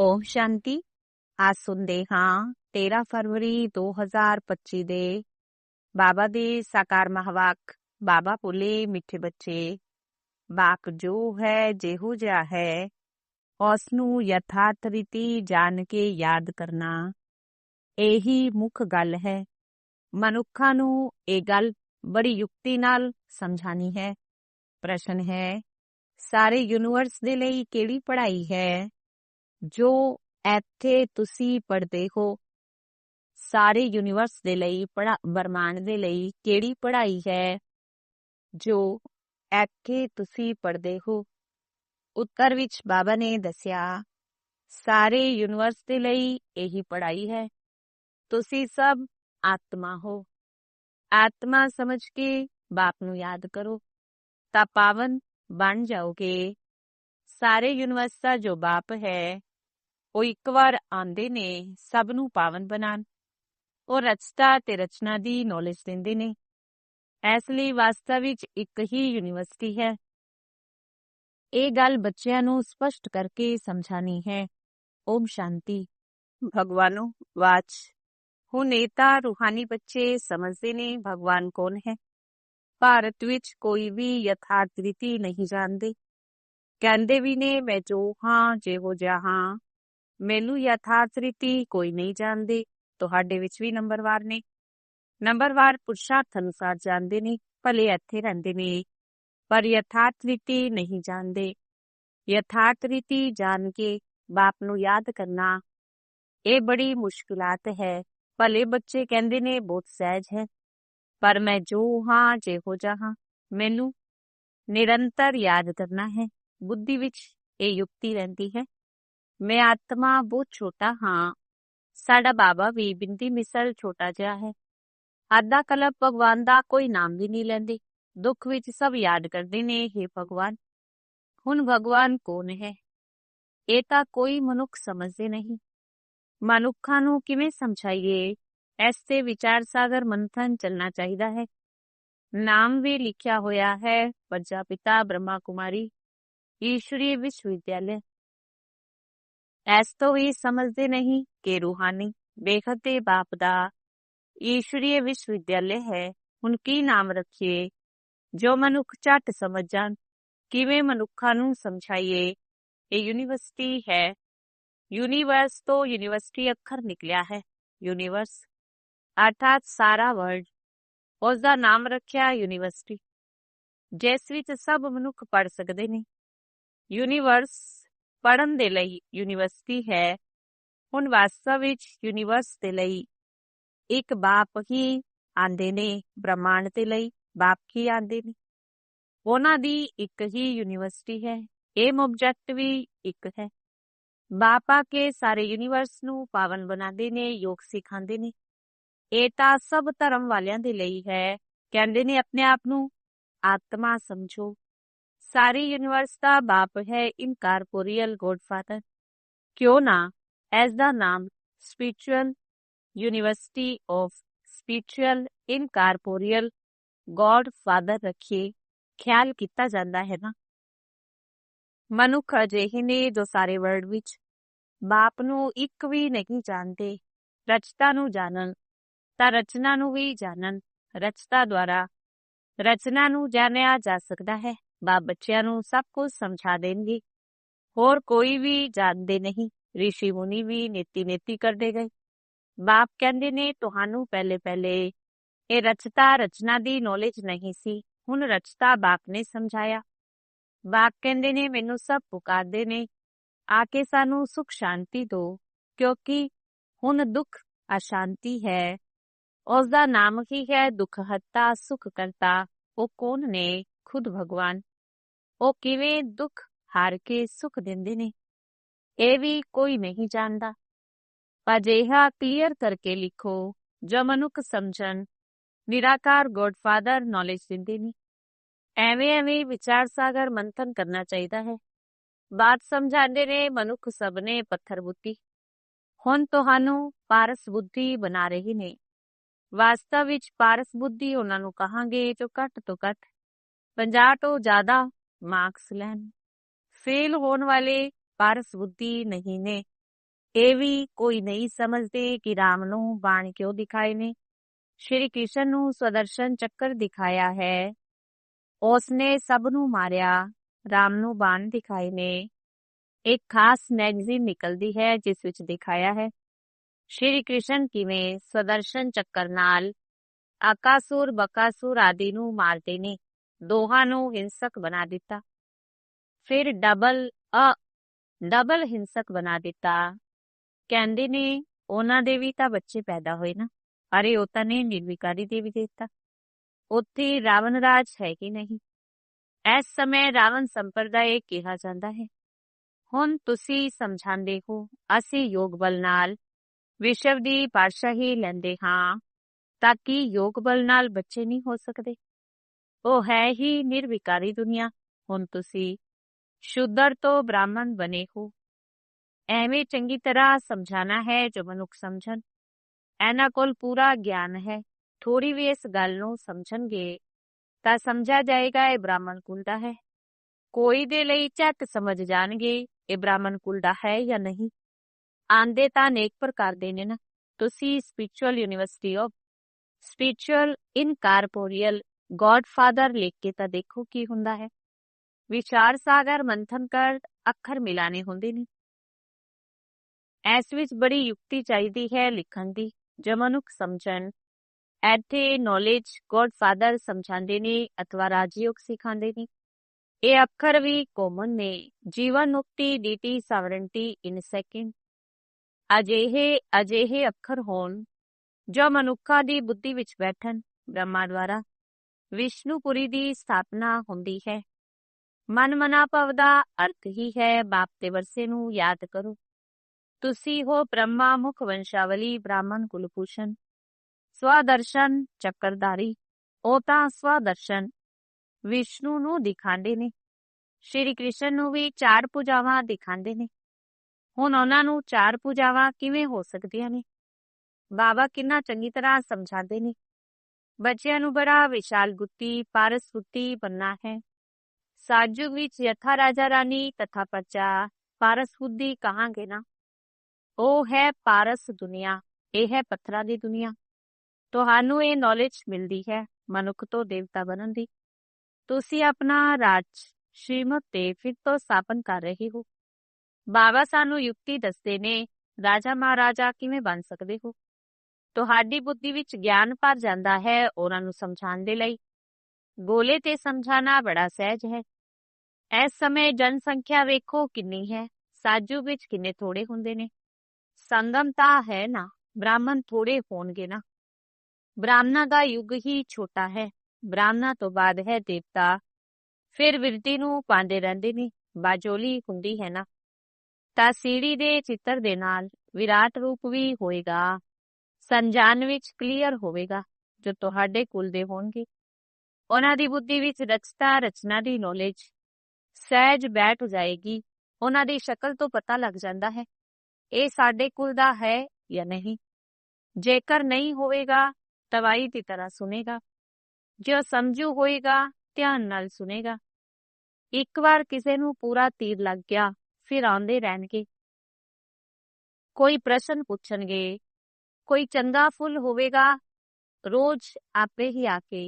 ਓਮ ਸ਼ਾਂਤੀ ਅੱਜ ਸੁਣਦੇ ਹਾਂ 13 ਫਰਵਰੀ 2025 ਦੇ ਬਾਬਾ ਦੇ ਸਾਕਾਰ ਮਹਾਵਾਕ ਬਾਬਾ ਪੁਲੇ ਮਿੱਠੇ ਬੱਚੇ ਬਾਕ ਜੋ ਹੈ ਜਿਹੋ ਜਿਹਾ ਹੈ ਉਸ ਨੂੰ ਯਥਾਰਥ ਰੀਤੀ ਜਾਣ ਕੇ ਯਾਦ ਕਰਨਾ ਇਹੀ ਮੁੱਖ ਗੱਲ ਹੈ ਮਨੁੱਖਾਂ ਨੂੰ ਇਹ ਗੱਲ ਬੜੀ ਯੁਕਤੀ ਨਾਲ ਸਮਝਾਣੀ ਹੈ ਪ੍ਰਸ਼ਨ ਹੈ ਸਾਰੇ ਯੂਨੀਵਰਸ ਦੇ ਲਈ ਕਿਹੜੀ ਪੜ੍ਹਾਈ ਹੈ जो एथे तुसी पढ़ते हो सारे यूनिवर्स दे लई पढ़ा ब्रह्मांड दे लई केड़ी पढ़ाई है जो एथे तुसी पढ़ते हो उत्तर विच बाबा ने दसिया सारे यूनिवर्स दे लई यही पढ़ाई है तुसी सब आत्मा हो आत्मा समझ के बाप नु याद करो ता पावन बन जाओगे ਸਾਰੇ ਯੂਨੀਵਰਸ ਦਾ ਜੋ ਬਾਪ ਹੈ ਉਹ ਇੱਕ ਵਾਰ ਆਂਦੇ ਨੇ ਸਭ ਨੂੰ ਪਾਵਨ ਬਣਾਉਣ ਉਹ ਰਚਤਾ ਤੇ ਰਚਨਾ ਦੀ ਨੌਲੇਜ ਦਿੰਦੇ ਨੇ ਇਸ ਲਈ ਵਾਸਤਵ ਵਿੱਚ ਇੱਕ ਹੀ ਯੂਨੀਵਰਸਿਟੀ ਹੈ ਇਹ ਗੱਲ ਬੱਚਿਆਂ ਨੂੰ ਸਪਸ਼ਟ ਕਰਕੇ ਸਮਝਾਣੀ ਹੈ ਓਮ ਸ਼ਾਂਤੀ ਭਗਵਾਨੋ ਵਾਚ ਹੁਣ ਇਹ ਤਾਂ ਰੂਹਾਨੀ ਬੱਚੇ ਸਮਝਦੇ ਨੇ ਭਗਵਾਨ ਕੌਣ ਹੈ ਭਾਰਤ ਵਿੱਚ ਕੋਈ ਵੀ ਯਥਾਰਥ ਰੀਤੀ ਨਹੀਂ ਜਾਣਦੇ ਕਹਿੰਦੇ ਵੀ ਨੇ ਮੈਂ ਜੋ ਹਾਂ ਜਿਹੋ ਜਿਹਾ ਹਾਂ ਮੈਨੂੰ ਯਥਾਰਥ ਰੀਤੀ ਕੋਈ ਨਹੀਂ ਜਾਣਦੀ ਤੁਹਾਡੇ ਵਿੱਚ ਵੀ ਨੰਬਰਵਾਰ ਨੇ ਨੰਬਰਵਾਰ ਪੁਰਸ਼ਾਰਥ ਅਨੁਸਾਰ ਜਾਣਦੇ ਨੇ ਭਲੇ ਇੱਥੇ ਰਹਿੰਦੇ ਨੇ ਪਰ ਯਥਾਰਥ ਰੀਤੀ ਨਹੀਂ ਜਾਣਦੇ ਯਥਾਰਥ ਰੀਤੀ ਜਾਣ ਕੇ ਬਾਪ ਨੂੰ ਯਾਦ ਕਰਨਾ ਇਹ ਬੜੀ ਮੁਸ਼ਕਿਲਾਤ ਹੈ ਭਲੇ ਬੱਚੇ ਕਹਿੰਦੇ ਨੇ ਬਹੁਤ ਸਹਿਜ ਹੈ ਪਰ ਮੈਂ ਜੋ ਹਾਂ ਜਿਹੋ ਜਹਾਂ ਮੈਨੂੰ ਨਿਰੰਤਰ ਯਾਦ ਕਰਨਾ ਹੈ बुद्धि विच ए युक्ति रहती है मैं आत्मा बहुत छोटा हाँ साडा बाबा भी बिंदी मिसल छोटा जहा है आधा कलप भगवान का कोई नाम भी नहीं लेंदे दुख विच सब याद करते ने हे भगवान हुन भगवान कौन है ये तो कोई मनुख समझते नहीं मनुखा नु किवें समझाइए ऐसे विचार सागर मंथन चलना चाहिए है नाम भी लिखा होया है प्रजापिता ब्रह्मा कुमारी ईश्वरीय विश्वविद्यालय ऐसा तो वे समझते नहीं कि रूहानी बेखते बापदा ईश्वरीय विश्वविद्यालय है उनकी नाम रखिए जो मनुख झट समझ जान किवें मनुखा ਨੂੰ समझाइए ये यूनिवर्सिटी है यूनिवर्स तो यूनिवर्सिटी अखर निकलिया है यूनिवर्स अर्थात सारा वर्ल्ड उसका नाम रखिया यूनिवर्सिटी जिस विच सब मनुख पढ़ सकते नहीं ਯੂਨੀਵਰਸ ਪੜਨ ਦੇ ਲਈ ਯੂਨੀਵਰਸਿਟੀ ਹੈ ਹੁਣ ਵਾਸਤਵ ਵਿੱਚ ਯੂਨੀਵਰਸ ਦੇ ਲਈ ਇੱਕ ਬਾਪ ਹੀ ਆਂਦੇ ਨੇ ਬ੍ਰਹਮਾਂਡ ਦੇ ਲਈ ਬਾਪ ਕੀ ਆਂਦੇ ਨੇ ਉਹਨਾਂ ਦੀ ਇੱਕ ਹੀ ਯੂਨੀਵਰਸਿਟੀ ਹੈ ਇਹ ਆਬਜੈਕਟ ਵੀ ਇੱਕ ਹੈ ਬਾਪਾ ਕੇ ਸਾਰੇ ਯੂਨੀਵਰਸ ਨੂੰ ਪਾਵਨ ਬਣਾਉਂਦੇ ਨੇ ਯੋਗ ਸਿਖਾਉਂਦੇ ਨੇ ਇਹ ਤਾਂ ਸਭ ਧਰਮ ਵਾਲਿਆਂ ਦੇ ਲਈ ਹੈ ਕਹਿੰਦੇ ਨੇ ਆਪਣੇ ਆਪ ਨੂੰ ਆਤਮਾ ਸਮਝੋ सारी ਯੂਨੀਵਰਸ ਦਾ ਬਾਪ ਹੈ ਇਨਕਾਰਪੋਰੀਅਲ ਫਾਦਰ ਕਿਉਂ ਨਾ ਐਸ ਦਾ ਨਾਮ spiritual university of spiritual incorporeal father ਰੱਖੇ ਖਿਆਲ ਕੀਤਾ ਜਾਂਦਾ ਹੈ ਨਾ ਮਨੁੱਖ ਅਜਿਹੇ ਨੇ ਜੋ ਸਾਰੇ ਵਰਲਡ ਵਿੱਚ ਬਾਪ ਨੂੰ ਇੱਕ ਵੀ ਨਹੀਂ ਜਾਣਦੇ ਰਚਤਾ ਨੂੰ ਜਾਣਨ ਤਾਂ ਰਚਨਾ ਨੂੰ ਵੀ ਜਾਣਨ ਰਚਤਾ ਦੁਆਰਾ ਰਚਨਾ ਨੂੰ ਜਾਣਿਆ ਜਾ ਸਕਦਾ ਹੈ ਮਾਂ ਬੱਚਿਆਂ ਨੂੰ ਸਭ ਕੁਝ ਸਮਝਾ ਦੇਣਗੇ ਹੋਰ ਕੋਈ ਵੀ ਜਾਣਦੇ ਨਹੀਂ ઋષਿ ਮੁਨੀ ਵੀ ਨੇਤੀ ਨੇਤੀ ਕਰਦੇ ਗਏ ਬਾਪ ਕਹਿੰਦੇ ਨੇ ਤੁਹਾਨੂੰ ਪਹਿਲੇ ਪਹਿਲੇ ਇਹ ਰਚਤਾ ਰਚਨਾ ਦੀ ਨੌਲੇਜ ਨਹੀਂ ਸੀ ਹੁਣ ਰਚਤਾ ਬਾਪ ਨੇ ਸਮਝਾਇਆ ਬਾਪ ਕਹਿੰਦੇ ਨੇ ਮੈਨੂੰ ਸਭ ਪੁਕਾਰਦੇ ਨੇ ਆ ਕੇ ਸਾਨੂੰ ਸੁਖ ਸ਼ਾਂਤੀ ਦਿਓ ਕਿਉਂਕਿ ਹੁਣ ਦੁੱਖ ਅਸ਼ਾਂਤੀ ਹੈ ਉਸ ਦਾ ਨਾਮ ਹੀ ਹੈ ਦੁੱਖ ਹੱਤਾ ਸੁਖ ਕਰਤਾ ਉਹ ਕੌਣ ਨੇ ਖੁਦ ਭਗਵਾਨ ਉਹ ਕਿਵੇਂ ਦੁੱਖ ਹਾਰ ਕੇ ਸੁਖ ਦਿੰਦੇ ਨੇ ਇਹ ਵੀ ਕੋਈ ਨਹੀਂ ਜਾਣਦਾ ਪਰ ਜਿਹਾ ਕਲੀਅਰ ਕਰਕੇ ਲਿਖੋ ਜੋ ਮਨੁੱਖ ਸਮਝਣ ਨਿਰਾਕਾਰ ਗੋਡਫਾਦਰ ਨੌਲੇਜ ਦਿੰਦੇ ਨੇ ਐਵੇਂ ਐਵੇਂ ਵਿਚਾਰ ਸਾਗਰ ਮੰਥਨ ਕਰਨਾ ਚਾਹੀਦਾ ਹੈ ਬਾਤ ਸਮਝਾਉਂਦੇ ਨੇ ਮਨੁੱਖ ਸਭ ਨੇ ਪੱਥਰ ਬੁੱਤੀ ਹੁਣ ਤੁਹਾਨੂੰ ਪਾਰਸ ਬੁੱਧੀ ਬਣਾ ਰਹੀ ਨੇ ਵਾਸਤਵ ਵਿੱਚ ਪਾਰਸ ਬੁੱਧੀ ਉਹਨਾਂ ਨੂੰ ਕਹਾਂਗੇ ਜੋ ਘੱਟ ਤੋਂ ਘੱਟ 50 ਤੋਂ ਜ਼ਿਆਦਾ मार्क्स लैन फेल होने वाले पारस बुद्धि नहीं ने एवी कोई नहीं समझते कि राम नु बाण क्यों दिखाए ने श्री कृष्ण नु स्वदर्शन चक्कर दिखाया है उसने सब सबनू मारिया राम नु बाण दिखाए ने एक खास मैगजीन निकलती है जिस विच दिखाया है श्री कृष्ण किवें स्वदर्शन चक्कर नाल आकासुर बकासुर आदि नु मारते ने ਦੋਹਾਂ ਨੂੰ ਹਿੰਸਕ ਬਣਾ ਦਿੱਤਾ ਫਿਰ ਡਬਲ ਅ ਡਬਲ ਹਿੰਸਕ ਬਣਾ ਦਿੱਤਾ ਕਹਿੰਦੇ ਨੇ ਉਹਨਾਂ ਦੇ ਵੀ ਤਾਂ ਬੱਚੇ ਪੈਦਾ ਹੋਏ ਨਾ ਅਰੇ ਉਹ ਤਾਂ ਨੇ ਨਿਰਵਿਕਾਰੀ ਦੇਵੀ ਦੇਵਤਾ ਉੱਥੇ ਰਾਵਣ ਰਾਜ ਹੈ ਕਿ ਨਹੀਂ ਇਸ ਸਮੇਂ ਰਾਵਣ ਸੰਪਰਦਾਇ ਕਿਹਾ ਜਾਂਦਾ ਹੈ ਹੁਣ ਤੁਸੀਂ ਸਮਝਾਉਂਦੇ ਹੋ ਅਸੀਂ ਯੋਗ ਬਲ ਨਾਲ ਵਿਸ਼ਵ ਦੀ ਪਾਸ਼ਾਹੀ ਲੈਂਦੇ ਹਾਂ ਤਾਂ ਕਿ ਯੋਗ ਬਲ ਨਾਲ ਬੱਚੇ ਨਹੀਂ ਹੋ ਸਕਦੇ ਉਹ ਹੈ ਹੀ ਨਿਰਵਿਕਾਰੀ ਦੁਨੀਆ ਹੁਣ ਤੁਸੀਂ ਸ਼ੁੱਧਰ ਤੋਂ ਬ੍ਰਾਹਮਣ ਬਨੇ ਹੋ ਐਵੇਂ ਚੰਗੀ ਤਰ੍ਹਾਂ ਸਮਝਾਣਾ ਹੈ ਜੋ ਮਨੁੱਖ ਸਮਝਣ ਐਨਾ ਕੋਲ ਪੂਰਾ ਗਿਆਨ ਹੈ ਥੋੜੀ ਵੀ ਇਸ ਗੱਲ ਨੂੰ ਸਮਝਣਗੇ ਤਾਂ ਸਮਝਾ ਜਾਏਗਾ ਇਹ ਬ੍ਰਾਹਮਣ ਕੁਲਦਾ ਹੈ ਕੋਈ ਦੇ ਲਈ ਝੱਟ ਸਮਝ ਜਾਣਗੇ ਇਹ ਬ੍ਰਾਹਮਣ ਕੁਲਦਾ ਹੈ ਜਾਂ ਨਹੀਂ ਆਂਦੇ ਤਾਂ ਅਨੇਕ ਪ੍ਰਕਾਰ ਦੇ ਨੇ ਨਾ ਤੁਸੀਂ spiritual university of spiritual incorporeal godfather ਲਿਖ ਕੇ ਤਾਂ ਦੇਖੋ ਕੀ ਹੁੰਦਾ ਹੈ ਵਿਚਾਰ ਸਾਗਰ ਮੰਥਨ ਕਰ ਅੱਖਰ ਮਿਲਾਣੇ ਹੁੰਦੇ ਨੇ ਐਸ ਵਿੱਚ ਬੜੀ ਯੁਕਤੀ ਚਾਹੀਦੀ ਹੈ ਲਿਖਣ ਦੀ ਜਮਨੁਕ ਸਮਝਣ ਐਥੇ ਨੋਲੇਜ ਗੋਡਫਾਦਰ ਸਮਝਾਉਂਦੇ ਨੇ ਅਥਵਾ ਰਾਜਯੋਗ ਸਿਖਾਉਂਦੇ ਨੇ ਇਹ ਅੱਖਰ ਵੀ ਕੋਮਨ ਨੇ ਜੀਵਨ ਮੁਕਤੀ ਡੀਟੀ ਸਵਰਨਟੀ ਇਨ ਸੈਕਿੰਡ ਅਜਿਹੇ ਅਜਿਹੇ ਅੱਖਰ ਹੋਣ ਜੋ ਮਨੁੱਖਾ ਦੀ ਬੁੱਧੀ ਵਿੱਚ ਬੈਠਣ ਬ੍ਰਹਮਾ ਦੁਆਰਾ ਵਿਸ਼ਨੂਪੁਰੀ ਦੀ ਸਥਾਪਨਾ ਹੁੰਦੀ ਹੈ ਮਨਮਨਾ ਭਵ ਦਾ ਅਰਥ ਹੀ ਹੈ ਬਾਪ ਦੇ ਵਰਸੇ ਨੂੰ ਯਾਦ ਕਰੋ ਤੁਸੀਂ ਹੋ ਬ੍ਰਹਮਾ ਮੁਖ ਵੰਸ਼ਾਵਲੀ ਬ੍ਰਾਹਮਣ ਕੁਲਭੂਸ਼ਣ ਸਵਦਰਸ਼ਨ ਚੱਕਰਦਾਰੀ ਉਹ ਤਾਂ ਸਵਦਰਸ਼ਨ ਵਿਸ਼ਨੂੰ ਨੂੰ ਦਿਖਾਉਂਦੇ ਨੇ ਸ਼੍ਰੀ ਕ੍ਰਿਸ਼ਨ ਨੂੰ ਵੀ ਚਾਰ ਪੂਜਾਵਾਂ ਦਿਖਾਉਂਦੇ ਨੇ ਹੁਣ ਉਹਨਾਂ ਨੂੰ ਚਾਰ ਪੂਜਾਵਾਂ ਕਿਵੇਂ ਹੋ ਸਕਦੀਆਂ ਨੇ ਬਾਬਾ ਕਿੰਨਾ ਚੰਗੀ ਤਰ੍ਹਾਂ ਸਮਝਾਉਂਦੇ ਨੇ ਬੱਚਿਆਂ ਨੂੰ ਬੜਾ ਵਿਸ਼ਾਲ ਗੁੱਤੀ ਪਾਰਸ ਗੁੱਤੀ ਬੰਨਾ ਹੈ साजुग विच यथा राजा रानी तथा पचा पारस बुद्धि कहांगे ना ओ है पारस दुनिया ਇਹ ਹੈ ਪੱਥਰਾਂ ਦੀ ਦੁਨੀਆ ਤੁਹਾਨੂੰ ਇਹ ਨੌਲੇਜ ਮਿਲਦੀ ਹੈ ਮਨੁੱਖ ਤੋਂ ਦੇਵਤਾ ਬਣਨ ਦੀ ਤੁਸੀਂ ਆਪਣਾ ਰਾਜ ਸ਼੍ਰੀਮਤ ਤੇ ਫਿਰ ਤੋਂ ਸਥਾਪਨ ਕਰ ਰਹੇ ਹੋ ਬਾਬਾ ਸਾਨੂੰ ਯੁਕਤੀ ਦੱਸਦੇ ਨੇ ਰਾਜਾ ਮਹਾਰਾਜਾ ਕਿਵੇਂ ਬਣ ਸਕਦੇ ਹੋ ਤੁਹਾਡੀ ਬੁੱਧੀ ਵਿੱਚ ਗਿਆਨ ਭਰ ਜਾਂਦਾ ਹੈ ਉਹਨਾਂ ਨੂੰ ਸਮਝਾਉਣ ਦੇ ਲਈ ਬੋਲੇ ਤੇ ਸਮਝਾਣਾ ਬੜਾ ਸਹਿਜ ਹੈ ਇਸ ਸਮੇਂ ਜਨਸੰਖਿਆ ਵੇਖੋ ਕਿੰਨੀ ਹੈ ਸਾਜੂ ਵਿੱਚ ਕਿੰਨੇ ਥੋੜੇ ਹੁੰਦੇ ਨੇ ਸੰਗਮਤਾ ਹੈ ਨਾ ਬ੍ਰਾਹਮਣ ਥੋੜੇ ਹੋਣਗੇ ਨਾ ਬ੍ਰਾਹਮਣਾ ਦਾ ਯੁੱਗ ਹੀ ਛੋਟਾ ਹੈ ਬ੍ਰਾਹਮਣਾ ਤੋਂ ਬਾਅਦ ਹੈ ਦੇਵਤਾ ਫਿਰ ਵਿਰਤੀ ਨੂੰ ਪਾਉਂਦੇ ਰਹਿੰਦੇ ਨੇ ਬਾਜੋਲੀ ਹੁੰਦੀ ਹੈ ਨਾ ਤਾਂ ਸੀੜੀ ਦੇ ਚਿੱਤਰ ਦੇ ਨਾਲ ਵਿਰਾਟ ਰੂਪ ਵੀ ਹੋਏਗਾ ਸੰਜਾਨ ਵਿੱਚ ਕਲੀਅਰ ਹੋਵੇਗਾ ਜੋ ਤੁਹਾਡੇ ਕੁਲ ਦੇ ਹੋਣਗੇ ਉਹਨਾਂ ਦੀ ਬੁੱਧੀ ਵਿੱਚ ਰਚਤਾ ਰਚਨਾ ਦੀ ਨੋਲੇਜ ਸਹਿਜ ਬੈਠ ਜਾਏਗੀ ਉਹਨਾਂ ਦੀ ਸ਼ਕਲ ਤੋਂ ਪਤਾ ਲੱਗ ਜਾਂਦਾ ਹੈ ਇਹ ਸਾਡੇ ਕੁਲ ਦਾ ਹੈ ਜਾਂ ਨਹੀਂ ਜੇਕਰ ਨਹੀਂ ਹੋਵੇਗਾ ਤਵਾਈ ਦੀ ਤਰ੍ਹਾਂ ਸੁਨੇਗਾ ਜੋ ਸਮਝੂ ਹੋਏਗਾ ਧਿਆਨ ਨਾਲ ਸੁਨੇਗਾ ਇੱਕ ਵਾਰ ਕਿਸੇ ਨੂੰ ਪੂਰਾ ਤੀਰ ਲੱਗ ਗਿਆ ਫਿਰ ਆਉਂਦੇ ਰਹਿਣਗੇ ਕੋਈ ਪ੍ਰਸ਼ਨ ਪੁੱਛਣਗੇ कोई चंगा फुल होवेगा रोज आपे ही आके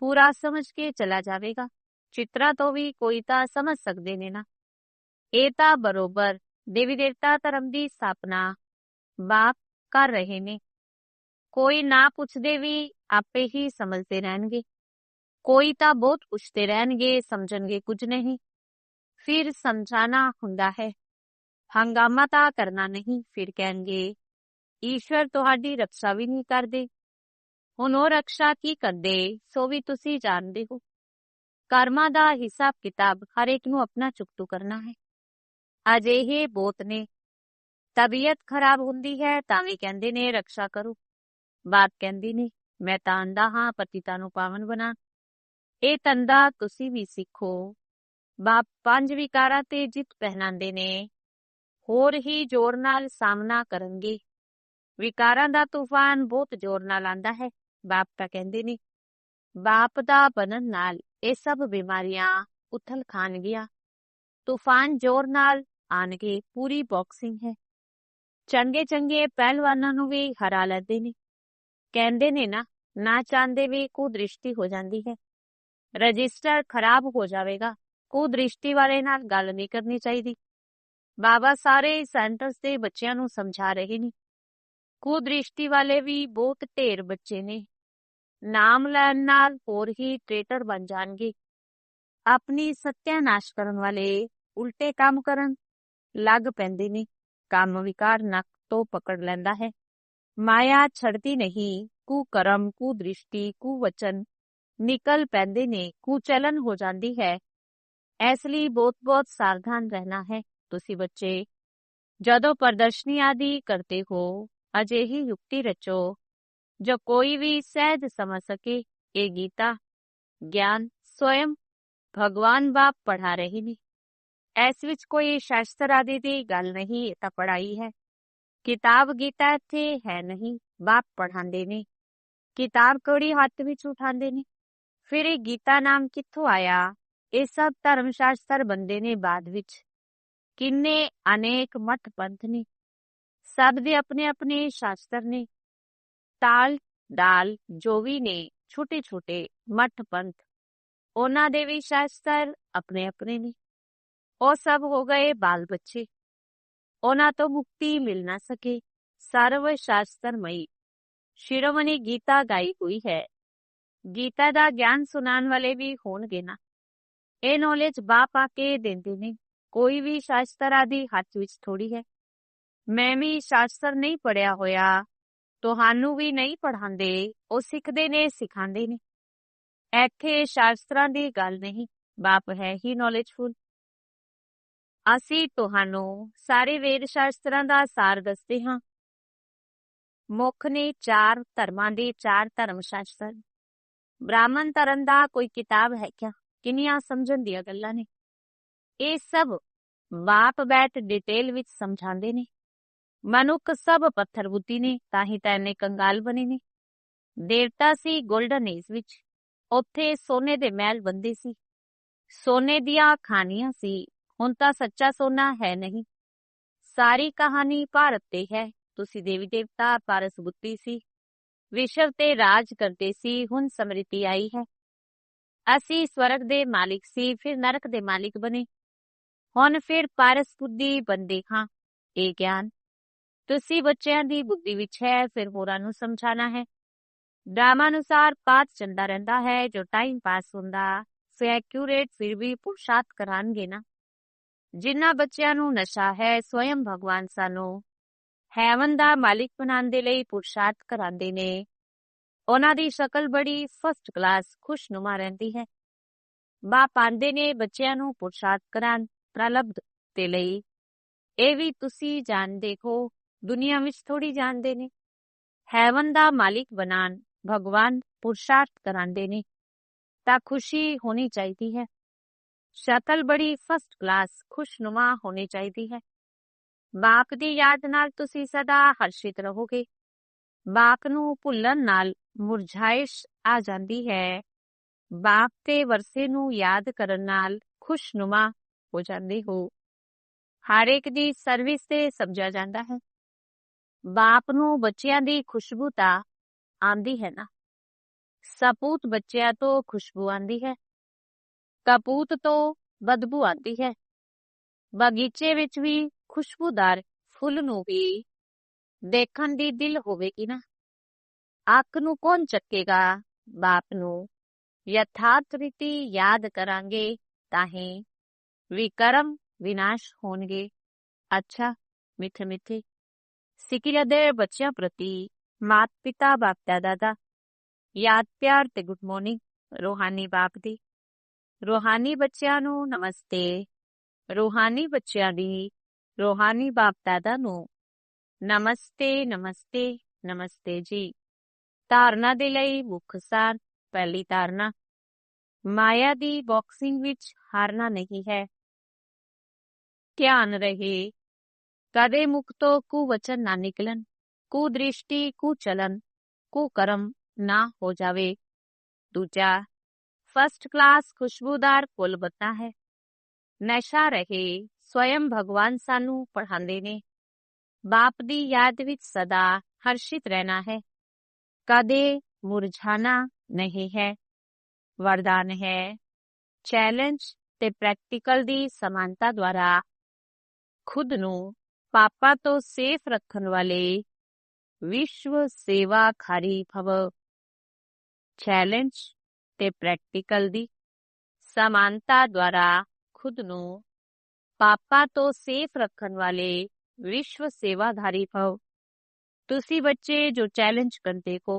पूरा समझ के चला जाएगा चित्रा तो भी कोई ता समझ सकते ने ना एता बरोबर देवी देवता धर्म दी स्थापना बाप कर रहे ने कोई ना पूछदे भी आपे ही समझते रहनगे कोई ता बहुत पूछते रहनगे समझनगे कुछ नहीं फिर समझाना हुंदा है हंगामा ता करना नहीं फिर कहेंगे ਈਸ਼ਵਰ ਤੁਹਾਡੀ ਰੱਖਿਆ ਵੀ ਨਹੀਂ ਕਰਦੇ ਹੁਣ ਉਹ ਰੱਖਿਆ ਕੀ ਕਰਦੇ ਸੋ ਵੀ ਤੁਸੀਂ ਜਾਣਦੇ ਹੋ ਕਰਮਾਂ ਦਾ ਹਿਸਾਬ ਕਿਤਾਬ ਹਰ ਇੱਕ ਨੂੰ ਆਪਣਾ ਚੁਕਤੂ ਕਰਨਾ ਹੈ ਅਜਿਹੇ ਬੋਤ ਨੇ ਤਬੀਅਤ ਖਰਾਬ ਹੁੰਦੀ ਹੈ ਤਾਂ ਵੀ ਕਹਿੰਦੇ ਨੇ ਰੱਖਿਆ ਕਰੋ ਬਾਤ ਕਹਿੰਦੀ ਨਹੀਂ ਮੈਂ ਤਾਂ ਅੰਦਾ ਹਾਂ ਪਤੀਤਾ ਨੂੰ ਪਾਵਨ ਬਣਾ ਇਹ ਤੰਦਾ ਤੁਸੀਂ ਵੀ ਸਿੱਖੋ ਬਾਪ ਪੰਜ ਵਿਕਾਰਾਂ ਤੇ ਜਿੱਤ ਪਹਿਨਾਉਂਦੇ ਨੇ ਹੋਰ ਹੀ ਜ਼ੋਰ ਨਾਲ ਸਾਹਮਣਾ ਕਰਨਗੇ ਵਿਕਾਰਾਂ ਦਾ ਤੂਫਾਨ ਬਹੁਤ ਜ਼ੋਰ ਨਾਲ ਆਂਦਾ ਹੈ ਬਾਪ ਤਾਂ ਕਹਿੰਦੇ ਨੇ ਬਾਪ ਦਾ ਬਨਨ ਨਾਲ ਇਹ ਸਭ ਬਿਮਾਰੀਆਂ ਉਥਲ ਗਿਆ ਤੂਫਾਨ ਜ਼ੋਰ ਨਾਲ ਆਣ ਕੇ ਪੂਰੀ ਬਾਕਸਿੰਗ ਹੈ ਚੰਗੇ ਚੰਗੇ ਪਹਿਲਵਾਨਾਂ ਨੂੰ ਵੀ ਹਰਾ ਲੈਂਦੇ ਨੇ ਕਹਿੰਦੇ ਨੇ ਨਾ ਨਾ ਚਾਹੁੰਦੇ ਵੀ ਕੋ ਦ੍ਰਿਸ਼ਟੀ ਹੋ ਜਾਂਦੀ ਹੈ ਰਜਿਸਟਰ ਖਰਾਬ ਹੋ ਜਾਵੇਗਾ ਕੋ ਦ੍ਰਿਸ਼ਟੀ ਵਾਲੇ ਨਾਲ ਗੱਲ ਨਹੀਂ ਕਰਨੀ ਚਾਹੀਦੀ ਬਾਬਾ ਸਾਰੇ ਸੈਂਟਰਸ ਦੇ ਬੱਚਿਆਂ ਨੂੰ ਸਮਝਾ ਰਹੇ ਨੇ ਕੁਦ੍ਰਿਸ਼ਟੀ ਵਾਲੇ ਵੀ ਬਹੁਤ ਢੇਰ ਬੱਚੇ ਨੇ ਨਾਮ ਲੈਣ ਨਾਲ ਹੋਰ ਹੀ ਟ੍ਰੇਟਰ ਬਣ ਜਾਣਗੇ ਆਪਣੀ ਸਤਿਆਨਾਸ਼ ਕਰਨ ਵਾਲੇ ਉਲਟੇ ਕੰਮ ਕਰਨ ਲੱਗ ਪੈਂਦੇ ਨੇ ਕੰਮ ਵਿਕਾਰ ਨੱਕ ਤੋਂ ਪਕੜ ਲੈਂਦਾ ਹੈ ਮਾਇਆ ਛੱਡਦੀ ਨਹੀਂ ਕੂ ਕਰਮ ਕੂ ਦ੍ਰਿਸ਼ਟੀ ਕੂ ਵਚਨ ਨਿਕਲ ਪੈਂਦੇ ਨੇ ਕੂ ਚਲਨ ਹੋ ਜਾਂਦੀ ਹੈ ਇਸ ਲਈ ਬਹੁਤ-ਬਹੁਤ ਸਾਵਧਾਨ ਰਹਿਣਾ ਹੈ ਤੁਸੀਂ ਬੱਚੇ ਜਦੋਂ ਪ੍ਰਦਰਸ਼ਨੀ ਆਦਿ ਕਰਦੇ ਹੋ ही युक्ति रचो जो कोई भी सहज समझ सके ये गीता ज्ञान स्वयं भगवान बाप पढ़ा रहे नहीं ऐस विच कोई शास्त्र आदि की गल नहीं तो पढ़ाई है किताब गीता थे है नहीं बाप पढ़ाते ने किताब कौड़ी हाथ विच उठाते ने फिर ये गीता नाम कितों आया ये सब धर्म शास्त्र बंदे ने बाद विच किन्ने अनेक मत पंथ ने сад દે અપને અપને શાસ્ત્રની તાલ દાલ જોગી ની છૂટી છૂટી મઠ પંત ઓના દેવી શાસ્ત્ર અપને અપને ની ઓ સબ હો ગયે બાલ બચ્ચે ઓના તો મુક્તિ મિલ ના સકે સાર્વ શાસ્ત્ર મય શિરમણી ગીતા ગાઈ કુઈ હે ગીતા ਦਾ જ્ઞાન સુનાન વાલે ભી હોન ગે ના એ નોલેજ બાપા કે દે દેને કોઈ ભી શાસ્ત્રાધી હાથ وچ થોડી હે ਮੈਂ ਵੀ ਸ਼ਾਸਤਰ ਨਹੀਂ ਪੜਿਆ ਹੋਇਆ ਤੁਹਾਨੂੰ ਵੀ ਨਹੀਂ ਪੜਾਉਂਦੇ ਉਹ ਸਿੱਖਦੇ ਨੇ ਸਿਖਾਉਂਦੇ ਨੇ ਇੱਥੇ ਸ਼ਾਸਤਰਾਂ ਦੀ ਗੱਲ ਨਹੀਂ ਬਾਪ ਹੈ ਹੀ ਨੌਲੇਜਫੁਲ ਅਸੀਂ ਤੁਹਾਨੂੰ ਸਾਰੇ ਵੇਦ ਸ਼ਾਸਤਰਾਂ ਦਾ ਸਾਰ ਦੱਸਦੇ ਹਾਂ ਮੁੱਖ ਨੇ ਚਾਰ ਧਰਮਾਂ ਦੇ ਚਾਰ ਧਰਮ ਸ਼ਾਸਤਰ ਬ੍ਰਾਹਮਣ ਧਰਮ ਦਾ ਕੋਈ ਕਿਤਾਬ ਹੈ ਕਿਆ ਕਿੰਨੀਆਂ ਸਮਝਣ ਦੀਆਂ ਗੱਲਾਂ ਨੇ ਇਹ ਸਭ ਬਾਪ ਬੈਠ ਡਿਟੇਲ ਵਿੱਚ ਸਮਝਾਉਂਦੇ ਨੇ ਮਨੁੱਖ ਸਭ ਪੱਥਰ ਬੁੱਤੀ ਨੇ ਤਾਂ ਹੀ ਤਾਂ ਇਹਨੇ ਕੰਗਾਲ ਬਣੇ ਨੇ ਦੇਵਤਾ ਸੀ 골ਡਨ ਏਜ ਵਿੱਚ ਉੱਥੇ ਸੋਨੇ ਦੇ ਮਹਿਲ ਬੰਦੇ ਸੀ ਸੋਨੇ ਦੀਆਂ ਖਾਨੀਆਂ ਸੀ ਹੁਣ ਤਾਂ ਸੱਚਾ ਸੋਨਾ ਹੈ ਨਹੀਂ ਸਾਰੀ ਕਹਾਣੀ ਭਾਰਤ ਤੇ ਹੈ ਤੁਸੀਂ ਦੇਵੀ ਦੇਵਤਾ ਪਾਰਸ ਬੁੱਤੀ ਸੀ ਵਿਸ਼ਵ ਤੇ ਰਾਜ ਕਰਦੇ ਸੀ ਹੁਣ ਸਮ੍ਰਿਤੀ ਆਈ ਹੈ ਅਸੀਂ ਸਵਰਗ ਦੇ ਮਾਲਿਕ ਸੀ ਫਿਰ ਨਰਕ ਦੇ ਮਾਲਿਕ ਬਣੇ ਹੁਣ ਫਿਰ ਪਾਰਸ ਬੁੱਧੀ ਬੰਦੇ ਹਾਂ ਇਹ ਗਿਆਨ ਤੁਸੀਂ ਬੱਚਿਆਂ ਦੀ ਬੁੱਧੀ ਵਿੱਚ ਹੈ ਫਿਰ ਹੋਰਾਂ ਨੂੰ ਸਮਝਾਣਾ ਹੈ ਡਰਾਮਾ ਅਨੁਸਾਰ ਪਾਠ ਚੰਦਾ ਰਹਿੰਦਾ ਹੈ ਜੋ ਟਾਈਮ ਪਾਸ ਹੁੰਦਾ ਸੋ ਐਕਿਊਰੇਟ ਫਿਰ ਵੀ ਪੁਰਸ਼ਾਤ ਕਰਾਂਗੇ ਨਾ ਜਿਨ੍ਹਾਂ ਬੱਚਿਆਂ ਨੂੰ ਨਸ਼ਾ ਹੈ ਸਵਯੰ ਭਗਵਾਨ ਸਾਨੂੰ ਹੈਵਨ ਦਾ ਮਾਲਿਕ ਬਣਾਉਣ ਦੇ ਲਈ ਪੁਰਸ਼ਾਤ ਕਰਾਉਂਦੇ ਨੇ ਉਹਨਾਂ ਦੀ ਸ਼ਕਲ ਬੜੀ ਫਸਟ ਕਲਾਸ ਖੁਸ਼ਨੁਮਾ ਰਹਿੰਦੀ ਹੈ ਬਾਪ ਆਂਦੇ ਨੇ ਬੱਚਿਆਂ ਨੂੰ ਪੁਰਸ਼ਾਤ ਕਰਾਂ ਪ੍ਰਲਬਧ ਤੇ ਲਈ ਇਹ ਵੀ ਤੁਸੀਂ ਜਾਣਦੇ ਹੋ ਦੁਨੀਆ ਵਿੱਚ ਥੋੜੀ ਜਾਣਦੇ ਨੇ ਹੈਵਨ ਦਾ ਮਾਲਿਕ ਬਣਾਨ ਭਗਵਾਨ ਪੁਰਸ਼ਾਰਥ ਕਰਾਂਦੇ ਨੇ ਤਾਂ ਖੁਸ਼ੀ ਹੋਣੀ ਚਾਹੀਦੀ ਹੈ ਸ਼ਕਲ ਬੜੀ ਫਸਟ ਕਲਾਸ ਖੁਸ਼ਨੁਮਾ ਹੋਣੀ ਚਾਹੀਦੀ ਹੈ ਬਾਪ ਦੀ ਯਾਦ ਨਾਲ ਤੁਸੀਂ ਸਦਾ ਹਰਸ਼ਿਤ ਰਹੋਗੇ ਬਾਪ ਨੂੰ ਭੁੱਲਣ ਨਾਲ ਮੁਰਝਾਇਸ਼ ਆ ਜਾਂਦੀ ਹੈ ਬਾਪ ਤੇ ਵਰਸੇ ਨੂੰ ਯਾਦ ਕਰਨ ਨਾਲ ਖੁਸ਼ਨੁਮਾ ਹੋ ਜਾਂਦੇ ਹੋ ਹਰ ਇੱਕ ਦੀ ਸਰਵਿਸ ਤੇ ਸਮਝਿਆ ਜਾਂਦਾ ਹੈ ਬਾਪ ਨੂੰ ਬੱਚਿਆਂ ਦੀ ਖੁਸ਼ਬੂ ਤਾਂ ਆਂਦੀ ਹੈ ਨਾ ਸਪੂਤ ਬੱਚਿਆਂ ਤੋਂ ਖੁਸ਼ਬੂ ਆਂਦੀ ਹੈ ਕਪੂਤ ਤੋਂ ਬਦਬੂ ਆਂਦੀ ਹੈ ਬਾਗੀਚੇ ਵਿੱਚ ਵੀ ਖੁਸ਼ਬੂਦਾਰ ਫੁੱਲ ਨੂੰ ਵੀ ਦੇਖਣ ਦੀ ਦਿਲ ਹੋਵੇਗੀ ਨਾ ਅੱਖ ਨੂੰ ਕੌਣ ਚੱਕੇਗਾ ਬਾਪ ਨੂੰ ਯਥਾਰਥ ਰੀਤੀ ਯਾਦ ਕਰਾਂਗੇ ਤਾਂ ਹੀ ਵਿਕਰਮ ਵਿਨਾਸ਼ ਹੋਣਗੇ ਅੱਛਾ ਮਿੱਠੇ ਮਿੱਠੇ ਸਿੱਖਿਆਦੇ ਬੱਚਿਆਂ ਪ੍ਰਤੀ ਮਾਤ-ਪਿਤਾ ਬਾਪ-ਦਾਦਾ ਯਾਦ ਪਿਆਰ ਤੇ ਗੁੱਡ ਮਾਰਨਿੰਗ ਰੋਹਾਨੀ ਬਾਪ ਦੀ ਰੋਹਾਨੀ ਬੱਚਿਆਂ ਨੂੰ ਨਮਸਤੇ ਰੋਹਾਨੀ ਬੱਚਿਆਂ ਦੀ ਰੋਹਾਨੀ ਬਾਪ-ਦਾਦਾ ਨੂੰ ਨਮਸਤੇ ਨਮਸਤੇ ਨਮਸਤੇ ਜੀ ਧਾਰਨਾ ਦੇ ਲਈ ਮੁੱਖ ਪਹਿਲੀ ਧਾਰਨਾ ਮਾਇਆ ਦੀ ਬਾਕਸਿੰਗ ਵਿੱਚ ਹਾਰਨਾ ਨਹੀਂ ਹੈ ਧਿਆਨ ਰਹੇ करे मुक्तो कु वचन ना निकलन कु दृष्टि कु चलन कु कर्म ना हो जावे दूजा फर्स्ट क्लास खुशबूदार पुल बता है नशा रहे स्वयं भगवान सानू पढ़ाने ने बाप दी याद विच सदा हर्षित रहना है कदे मुरझाना नहीं है वरदान है चैलेंज ते प्रैक्टिकल दी समानता द्वारा खुद नू पापा तो सेफ रखन वाले विश्व सेवा खारी भव चैलेंज ते प्रैक्टिकल दी समानता द्वारा खुद नो पापा तो सेफ रखन वाले विश्व सेवाधारी फव तुसी बच्चे जो चैलेंज करते को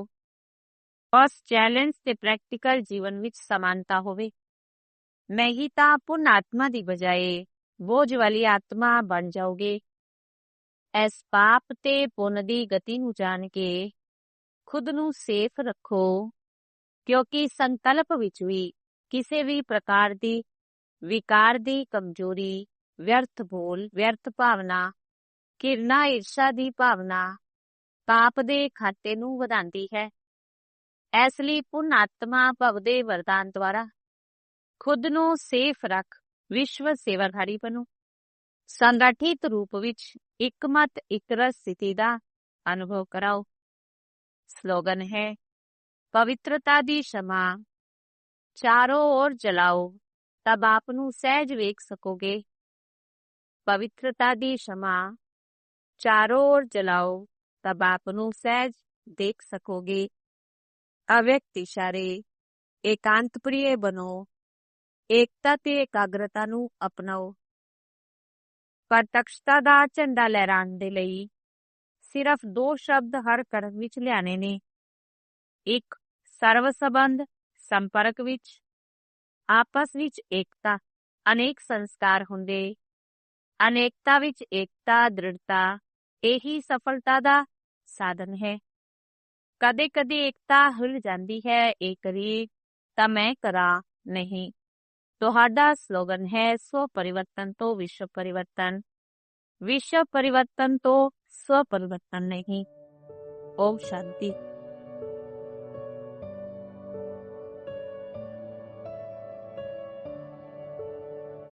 उस चैलेंज ते प्रैक्टिकल जीवन विच समानता होवे मैं ही ता पुन आत्मा दी बजाए बोझ वाली आत्मा बन जाओगे ਇਸ ਪਾਪ ਤੇ ਪੁੰਨ ਦੀ ਗਤੀ ਨੂੰ ਜਾਣ ਕੇ ਖੁਦ ਨੂੰ ਸੇਫ ਰੱਖੋ ਕਿਉਂਕਿ ਸੰਕਲਪ ਵਿੱਚ ਵੀ ਕਿਸੇ ਵੀ ਪ੍ਰਕਾਰ ਦੀ ਵਿਕਾਰ ਦੀ ਕਮਜ਼ੋਰੀ ਵਿਅਰਥ ਬੋਲ ਵਿਅਰਥ ਭਾਵਨਾ ਕਿਰਨਾ ਈਰਸ਼ਾ ਦੀ ਭਾਵਨਾ ਪਾਪ ਦੇ ਖਾਤੇ ਨੂੰ ਵਧਾਉਂਦੀ ਹੈ ਇਸ ਲਈ ਪੁੰਨ ਆਤਮਾ ਭਵ ਦੇ ਵਰਦਾਨ ਦੁਆਰਾ ਖੁਦ ਨੂੰ ਸੇਫ ਰੱਖ ਵਿਸ਼ਵ ਸੇਵਾਧਾਰੀ ਬਣੋ સંરાખિત રૂપ ਵਿੱਚ એક મત એક રસ સ્થિતિ ਦਾ અનુભવ કરાઓ slogan હે પવિત્રતા દી શમા ચારો ઓર જલાઓ તબ આપનું સહજ દેખ સકોગે પવિત્રતા દી શમા ચારો ઓર જલાઓ તબ આપનું સહજ દેખ સકોગે અવ્યક્ત इशારે એકાંત પ્રિય બનો એકતા તે એકાગ્રતા નું અપનાઓ ਪਰ ਤਖਸ਼ਤਾ ਦਾ ਝੰਡਾ ਲਹਿਰਾਉਣ ਦੇ ਲਈ ਸਿਰਫ ਦੋ ਸ਼ਬਦ ਹਰ ਕਰਮ ਵਿੱਚ ਲਿਆਣੇ ਨੇ ਇੱਕ ਸਰਵ ਸੰਬੰਧ ਸੰਪਰਕ ਵਿੱਚ ਆਪਸ ਵਿੱਚ ਏਕਤਾ ਅਨੇਕ ਸੰਸਕਾਰ ਹੁੰਦੇ ਅਨੇਕਤਾ ਵਿੱਚ ਏਕਤਾ ਦ੍ਰਿੜਤਾ ਇਹੀ ਸਫਲਤਾ ਦਾ ਸਾਧਨ ਹੈ ਕਦੇ-ਕਦੇ ਏਕਤਾ ਹਿਲ ਜਾਂਦੀ ਹੈ ਇਹ ਕਰੀ ਤਾਂ ਮੈਂ ਕਰਾਂ ਨਹੀਂ ਤੁਹਾਡਾ ਸਲੋਗਨ ਹੈ ਸਵ ਪਰਿਵਰਤਨ ਤੋਂ ਵਿਸ਼ਵ ਪਰਿਵਰਤਨ विश्व परिवर्तन तो स्व परिवर्तन नहीं ओम शांति